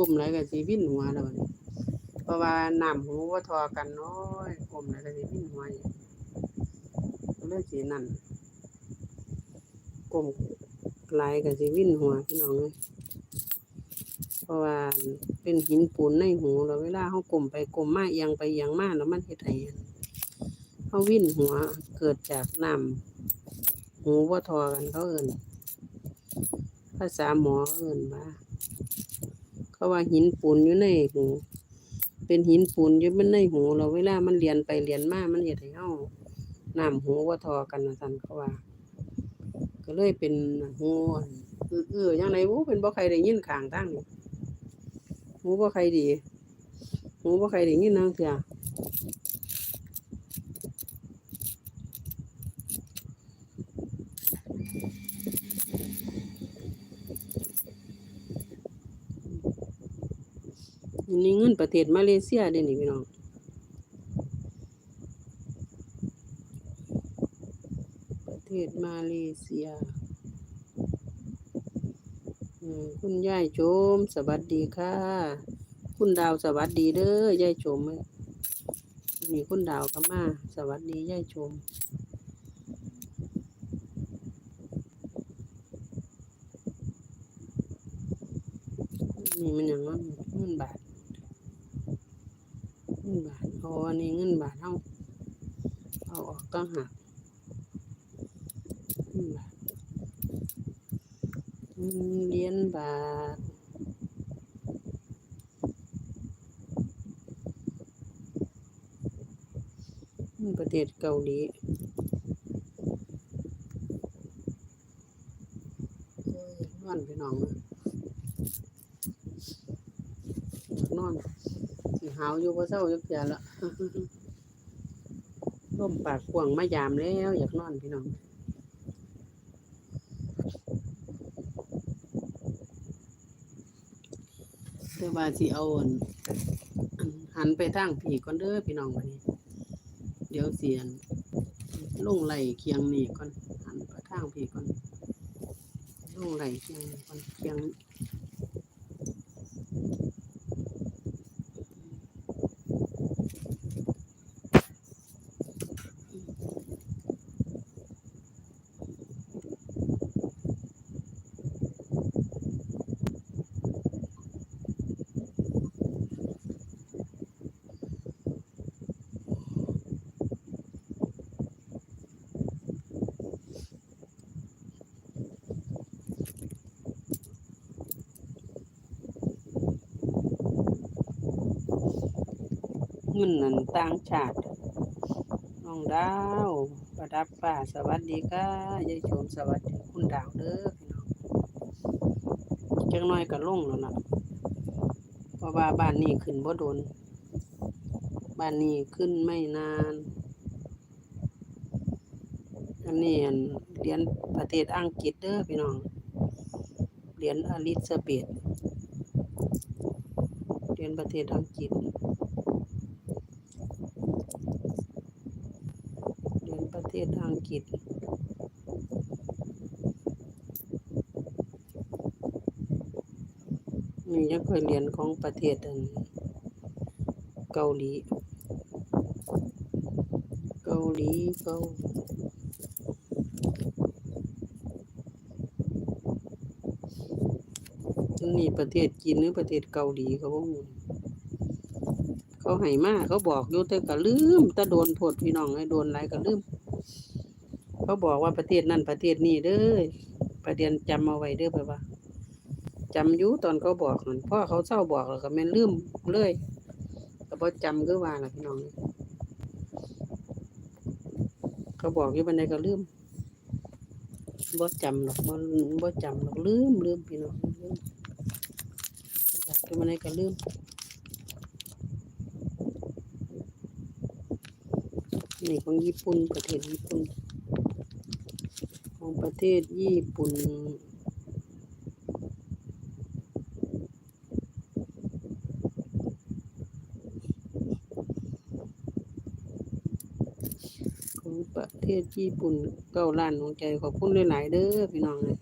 กลุ่มไหนก็สิวิ่นหัวแล้วบัดนี้เพราะว่าน้ำหูว่าทอกันน้อยกลุ่มไหนก็สิวิ่นหัวอยู่ก็เลยสินั่นกลุ่มหลายก็สิวิ่นหัวพี่น้องเอ้ยเพราะว่าเป็นหินปูนในหูแล้วเวลาเฮากลมไปกลมมาเอียงไปเอียงมาแล้วมันเฮ็ดให้เฮาวิ่นหัวเกิดจากน้ำหูว่าทอกันเขาเอินภาษาหมอเอินว่า เขาว่าหินปูนอยู่ในหูเป็นหินปูนอยู่มันในหูเราเวลามันเรียนไปเรียนมามันเห็ดให้เฮาน้ำหูว่าทอกันว่าซั่นเขาว่า ก็เลยเป็นหูอื้อๆจังไรวู้เป็นบ่ใครได้ยินข่างตั้งนี่หูบ่ใครดีหูบ่ใครได้ยินนางเถื่อ นนี้เงินประเทศมาเลเซียเด้นี่พี่น้องประเทศมาเลเซียคุณยายโจมสวัสดีค่ะ คุณดาวสวัสดีเด้อยายโจมเอ้ยนี่คุณดาวก็มาสวัสดียายโจมนี่มันอย่างนั้นเงินบาท งินบาทอ๋ออันนี้เงินบาทเอาเอาออกต้องหักเงินบาทเหรียญบาทประเทศเกาหลีนอนไปน้องนนอน หาวอยู่บ่เศร้าจักเทื่อละร่มปากกว้างมายามแล้ว อยากนอนพี่น้องแต่ว่าสิเอาอั่นอันหันไปทางผีก่อนเด้อพี่น้องวันนี้ เดี๋ยวเสียนลุงไหลเคียงนี่ก่อนหันไปทางผีก่อนลุงไหลเคียงก่อนเคียง เงินนั่นต่างชาติน้องดาวประดับป่าสวัสดีค่ะยายโฉมสวัสดีคุณดาวเด้อพี่น้องจังน้อยก็ลงแล้วนะเพราะว่าบ้านนี้ขึ้นบ่โดนบ้านนี้ขึ้นไม่นานอันนี้เรียนประเทศอังกฤษเด้อพี่น้องเรียนอลิซาเบธเรียนประเทศอังกฤษ เรียนประเทศอังกฤษนี่ยังเคยเรียนของประเทศอันเกาหลี เกาหลีเกานี่ประเทศจีนหรือประเทศเกาหลีเขาบอก เขาให้มากเขาบอกอยู่แต่ก็ลืมแต่โดนโทษพี่น้องให้โดนหลายก็ลืม เขาบอกว่าประเทศนั่นประเทศนี้เด้อประเด็นจำเอาไว้เด้อไปว่าจำยู่ตอนเขาบอกนั่นพ่อเขาเศร้าบอกแล้วก็แม่นลืมเลยก็บ่จำคือว่าล่ะพี่น้อง เขาบอกอยู่บันไดก็ลืมบ่จำหรอกบ่บ่จำหรอกลืมลืมพี่น้องลืมอยากอยู่บันไดก็ลืม นี่ของญี่ปุ่นประเทศญี่ปุ่น ของประเทศญี่ปุ่นของประเทศญี่ปุ่นเก้าล้านของใจขอบคุณหลาย ๆ เด้อพี่น้องเลย